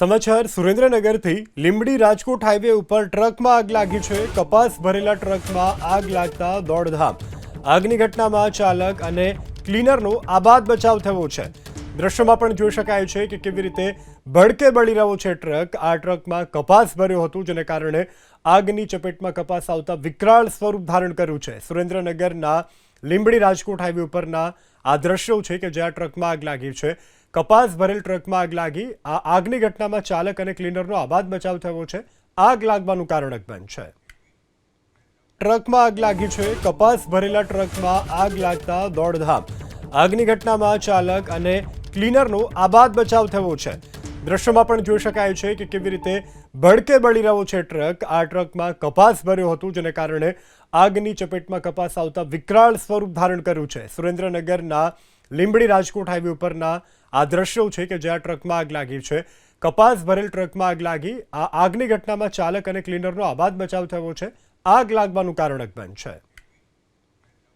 સમાચાર સુરેન્દ્રનગરથી. લીંબડી રાજકોટ હાઈવે ઉપર ટ્રકમાં આગ લાગી છે. કપાસ ભરેલા ટ્રકમાં આગ લાગતા દોડધામ. આગની ઘટનામાં ચાલક અને ક્લીનરનો આબાદ બચાવ થયો છે. દ્રશ્યમાં પણ જોઈ શકાય છે કે કેવી રીતે ભડકે બળી રહ્યો છે ટ્રક. આ ટ્રકમાં કપાસ ભર્યો હતું, જેને કારણે આગની ચપેટમાં કપાસ આવતા વિકરાળ સ્વરૂપ ધારણ કર્યું છે. સુરેન્દ્રનગરના લીંબડી રાજકોટ હાઈવે ઉપરના આ દ્રશ્યો છે કે જ્યાં ટ્રકમાં આગ લાગી છે. કપાસ ભરેલ ટ્રકમાં આગ લાગી. આ આગની ઘટનામાં ચાલક અને ક્લીનરનો આબાદ બચાવ થયો છે. આગ લાગવાનું કારણ અજ્ઞાન છે. ટ્રકમાં આગ લાગી છે. કપાસ ભરેલા ટ્રકમાં આગ લાગતા દોડધામ. આગની ઘટનામાં ચાલક અને ક્લીનરનો આબાદ બચાવ થયો છે. દ્રશ્યમાં પણ જોઈ શકાય છે કે કેવી રીતે ભડકે બળી રહ્યો છે ટ્રક. આ ટ્રકમાં કપાસ ભર્યો હતું, જેને કારણે આગની ચપેટમાં કપાસ આવતા વિકરાળ સ્વરૂપ ધારણ કર્યું છે. સુરેન્દ્રનગરના લીંબડી રાજકોટ હાઈવે ઉપરના આ દ્રશ્યો છે કે જ્યાં ટ્રકમાં આગ લાગી છે. કપાસ ભરેલ ટ્રકમાં આગ લાગી. આ આગની ઘટનામાં ચાલક અને ક્લીનરનો આબાદ બચાવ થયો છે. આગ લાગવાનું કારણ અકબંધ છે.